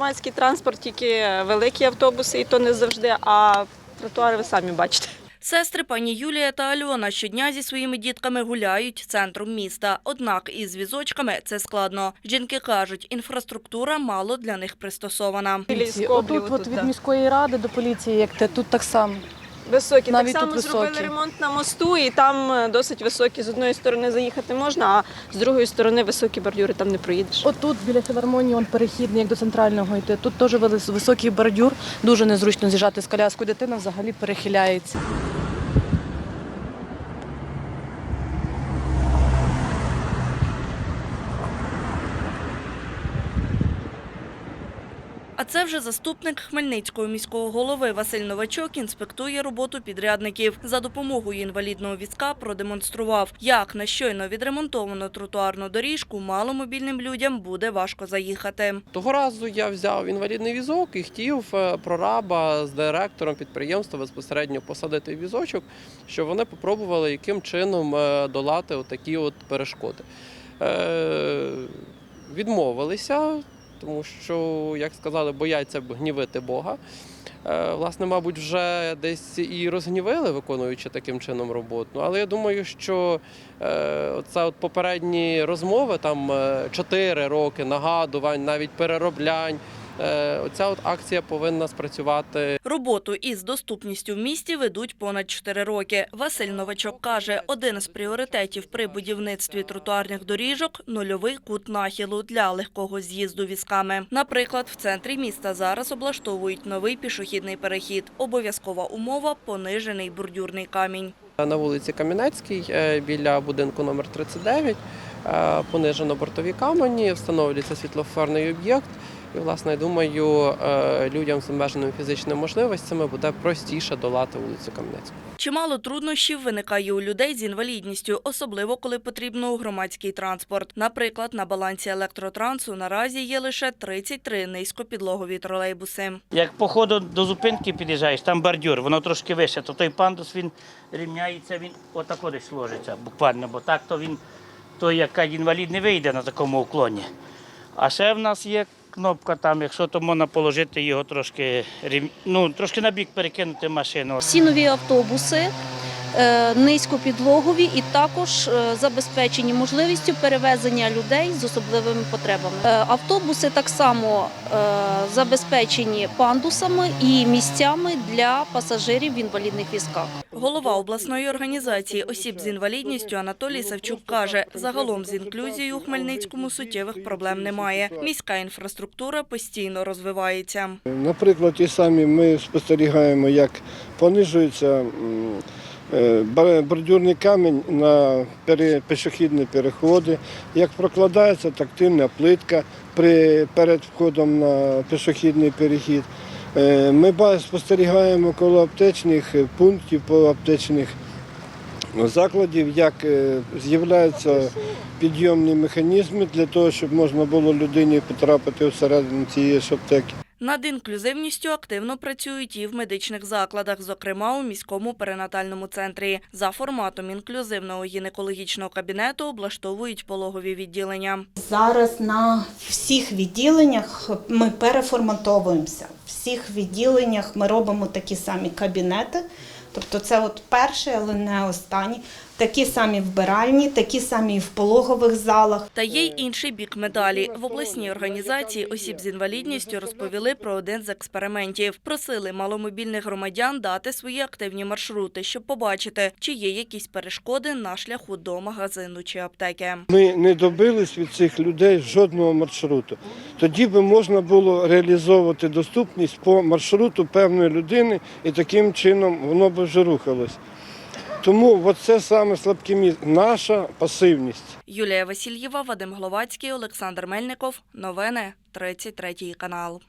громадський транспорт, тільки великі автобуси, і то не завжди, а тротуари ви самі бачите. Сестри пані Юлія та Альона щодня зі своїми дітками гуляють центром міста. Однак із візочками це складно. Жінки кажуть, інфраструктура мало для них пристосована. Отут отут, от від міської ради до поліції, як те, тут так само. Високі. Навіть так само тут зробили високі. ремонт на мосту, і там е, досить високі. З одної сторони заїхати можна, а з другої сторони високі бордюри там не проїдеш. Отут біля філармонії он перехідний, як до центрального йти. Тут теж високий бордюр, дуже незручно з'їжджати з коляскою. Дитина взагалі перехиляється. А це вже заступник Хмельницького міського голови Василь Новачок інспектує роботу підрядників. За допомогою інвалідного візка продемонстрував, як на щойно відремонтовану тротуарну доріжку маломобільним людям буде важко заїхати. Того разу я взяв інвалідний візок і хотів е, прораба з директором підприємства безпосередньо посадити візочок, щоб вони попробували яким чином е, долати такі от перешкоди. Е, Відмовилися, тому що, як сказали, бояться гнівити Бога. Е, Власне, мабуть, вже десь і розгнівили, виконуючи таким чином роботу. Але я думаю, що це от попередні розмови, там 4 роки нагадувань, навіть перероблянь. Е, Оця от акція повинна спрацювати Роботу із доступністю в місті ведуть понад 4 роки. Василь Новачок каже, один з пріоритетів при будівництві тротуарних доріжок – нульовий кут нахилу для легкого з'їзду візками. Наприклад, в центрі міста зараз облаштовують новий пішохідний перехід. Обов'язкова умова – понижений бордюрний камінь. на вулиці Кам'янецькій е, біля будинку номер 39. е, Понижено бортові камені, встановлюється світлофорний об'єкт. І, власне, думаю, е, людям з обмеженими фізичними можливостями буде простіше долати вулицю Кам'янецьку. Чимало труднощів виникає у людей з інвалідністю, особливо коли потрібно громадський транспорт. Наприклад, на балансі електротрансу наразі є лише 33 низькопідлогові тролейбуси. Як по ходу до зупинки під'їжджаєш, там бордюр, воно трошки вище, то той пандус він рівняється, він отако десь ложиться буквально, бо так то він, той як інвалід не вийде на такому уклоні. А ще в нас є кнопка там, якщо то можна положити його трошки, ну, трошки на бік перекинути машину. Всі нові автобуси е, низькопідлогові і також е, забезпечені можливістю перевезення людей з особливими потребами. Е, Автобуси так само забезпечені пандусами і місцями для пасажирів в інвалідних візках. Голова обласної організації осіб з інвалідністю Анатолій Савчук каже, загалом з інклюзією у Хмельницькому суттєвих проблем немає. Міська інфраструктура постійно розвивається. Наприклад, ті самі ми спостерігаємо, як понижується е, бордюрний камінь на пішохідні переходи, як прокладається тактильна плитка перед входом на пішохідний перехід. Е, Ми спостерігаємо коло аптечних пунктів, по аптечних закладів, як е, з'являються підйомні механізми для того, щоб можна було людині потрапити всередину цієї аптеки. Над інклюзивністю активно працюють і в медичних закладах, зокрема у міському перинатальному центрі. За форматом інклюзивного гінекологічного кабінету облаштовують пологові відділення. Зараз на всіх відділеннях ми переформатовуємося. В всіх відділеннях ми робимо такі самі кабінети. Тобто це от перший, але не останній. Такі самі вбиральні, такі самі в пологових залах. Та є й інший бік медалі. В обласній організації осіб з інвалідністю розповіли про один з експериментів. Просили маломобільних громадян дати свої активні маршрути, щоб побачити, чи є якісь перешкоди на шляху до магазину чи аптеки. Ми не добились від цих людей жодного маршруту. Тоді би можна було реалізовувати доступність по маршруту певної людини, і таким чином воно б вже рухалось. Тому це саме слабке місце, наша пасивність. Юлія Васильєва, Вадим Гловацький, Олександр Мельников. Новини 33 канал.